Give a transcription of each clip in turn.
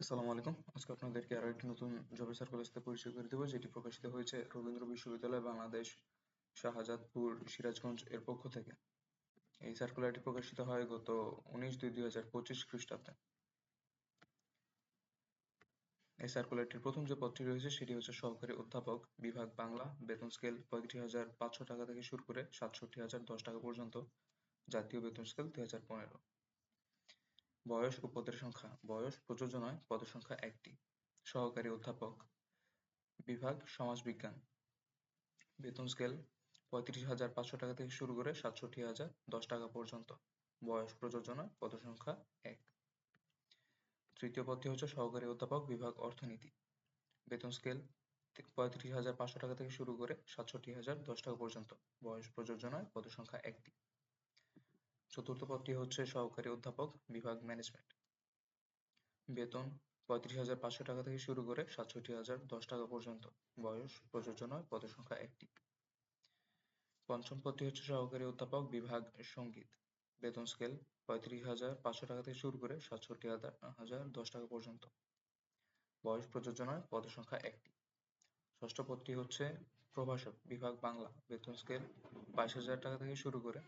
আসসালামু আলাইকুম। আজকে আপনাদেরকে আরও একটি নতুন জবের সার্কুলার সাথে পরিচয় করে দেবো, যেটি প্রকাশিত হয়েছে রবীন্দ্র বিশ্ববিদ্যালয় বাংলাদেশ শাহজাদপুর সিরাজগঞ্জ এর পক্ষ থেকে। এই সার্কুলারটি প্রকাশিত হয় গত উনিশ দুই দুই হাজার পঁচিশ খ্রিস্টাব্দে। এই সার্কুলারটির প্রথম যে পদটি রয়েছে, সেটি হচ্ছে সহকারী অধ্যাপক বিভাগ বাংলা, বেতন স্কেল পঁয়ত্রিশ হাজার পাঁচশো টাকা থেকে শুরু করে সাতষট্টি হাজার দশ টাকা পর্যন্ত জাতীয় বেতন স্কেল দুই হাজার পনেরো। বয়স ও পদের সংখ্যা। বয়স, প্রযোজ্য নয়, পদের সংখ্যা একটি। সহকারী অধ্যাপক, বিভাগ, সমাজবিজ্ঞান। বেতন স্কেল পঁয়ত্রিশ হাজার পাঁচশো টাকা থেকে শুরু করে সাতষট্টি হাজার দশ টাকা পর্যন্ত। বয়স, প্রযোজ্য নয়, পদের সংখ্যা এক। তৃতীয় পদটি হচ্ছে সহকারী অধ্যাপক, বিভাগ, অর্থনীতি। বেতন স্কেল পঁয়ত্রিশ হাজার পাঁচশো টাকা থেকে শুরু করে সাতষট্টি হাজার দশ টাকা পর্যন্ত। বয়স, প্রযোজ্য নয়, পদের সংখ্যা একটি। চতুর্থ পদটি হচ্ছে সহকারী অধ্যাপক, বিভাগ ম্যানেজমেন্ট। বেতন পঁয়ত্রিশ হাজার পাঁচশো টাকা থেকে শুরু করে সাতষট্টি হাজার দশ টাকা পর্যন্ত। বয়স, প্রযোজ্য নয়, পদের সংখ্যা একটি। পঞ্চম পদটি হচ্ছে সহকারী অধ্যাপক, বিভাগ সংগীত। বেতন স্কেল পঁয়ত্রিশ হাজার পাঁচশো টাকা থেকে শুরু করে সাতষট্টি হাজার, দশ টাকা পর্যন্ত। বয়স, প্রযোজ্য নয়, পদের সংখ্যা একটি। ষষ্ঠ পদটি হচ্ছে প্রভাষক, বিভাগ বাংলা। বেতন স্কেল বাইশ হাজার টাকা থেকে শুরু করে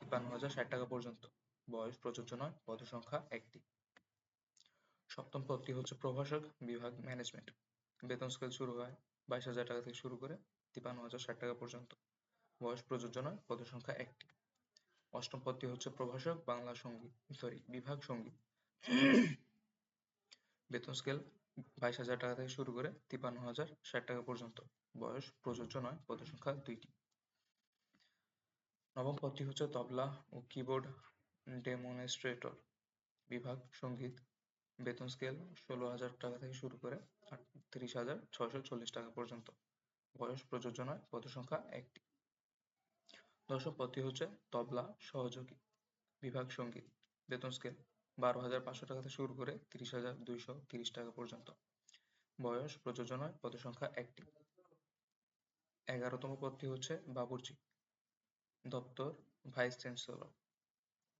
তিপ্পান্ন হাজার ষাট টাকা পর্যন্ত। বয়স প্রযোজ্য নয় পদের সংখ্যা একটি। সপ্তম পদটি হচ্ছে প্রভাষক বিভাগ ম্যানেজমেন্ট। বেতন স্কেল শুরু হয় বাইশ হাজার টাকা থেকে শুরু করে তিপ্পান্ন হাজার ষাট টাকা পর্যন্ত। বয়স প্রযোজ্য নয় পদের সংখ্যা একটি। অষ্টম পদটি হচ্ছে প্রভাষক বাংলা সংগীত সরি বিভাগ সংগীত। বেতন স্কেল বাইশ হাজার টাকা থেকে শুরু করে তিপ্পান্ন হাজার ষাট টাকা পর্যন্ত। বয়স প্রযোজ্য নয় পদের সংখ্যা দুইটি। নবম পদটি হচ্ছে তবলা ও কিবোর্ড ডেমনস্ট্রেটর বিভাগ সংগীত, বেতন স্কেল ষোলো হাজার টাকা থেকে শুরু করে আটত্রিশ হাজার ছয়শো চল্লিশ টাকা পর্যন্ত। বয়স প্রযোজ্য পদ সংখ্যা একটি। দশম পদটি হচ্ছে তবলা সহযোগী, বিভাগ সংগীত, বেতন স্কেল বারো হাজার পাঁচশো টাকা থেকে শুরু করে তিরিশ হাজার দুইশো তিরিশ টাকা পর্যন্ত। বয়স প্রযোজ্য নয় পদ সংখ্যা একটি। এগারোতম পদটি হচ্ছে বাবুর্চি দপ্তর, ভাইস চ্যান্সেলর।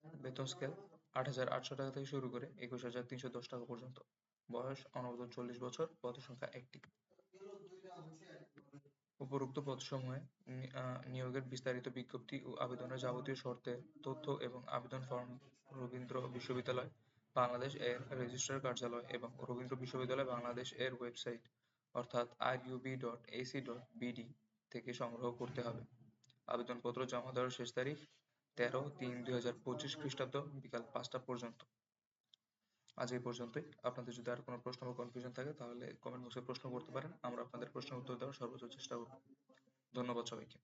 বেতন স্কেল আট হাজার আটশো টাকা থেকে শুরু করে একুশ হাজার তিনশো দশ টাকা পর্যন্ত। বয়স অনবরত চল্লিশ বছর পদ সংখ্যা একটি। উপরোক্ত পদসমূহে নিয়োগের বিস্তারিত বিজ্ঞপ্তি ও আবেদনের যাবতীয় শর্তে, তথ্য এবং আবেদন ফর্ম রবীন্দ্র বিশ্ববিদ্যালয়, বাংলাদেশ এর রেজিস্ট্রার কার্যালয় এবং রবীন্দ্র বিশ্ববিদ্যালয় বাংলাদেশ এর ওয়েবসাইট, অর্থাৎ R UB dot AC dot BD থেকে সংগ্রহ করতে হবে। আবেদনপত্র জমা দেওয়ার শেষ তারিখ তেরো তিন দুই হাজার পঁচিশ খ্রিস্টাব্দ বিকাল পাঁচটা পর্যন্ত। আজ এই পর্যন্তই। আপনাদের যদি আর কোনো প্রশ্ন বা কনফিউশন থাকে, তাহলে কমেন্ট বক্সে প্রশ্ন করতে পারেন। আমরা আপনাদের প্রশ্নের উত্তর দেওয়ার সর্বোচ্চ চেষ্টা করব। ধন্যবাদ সবাইকে।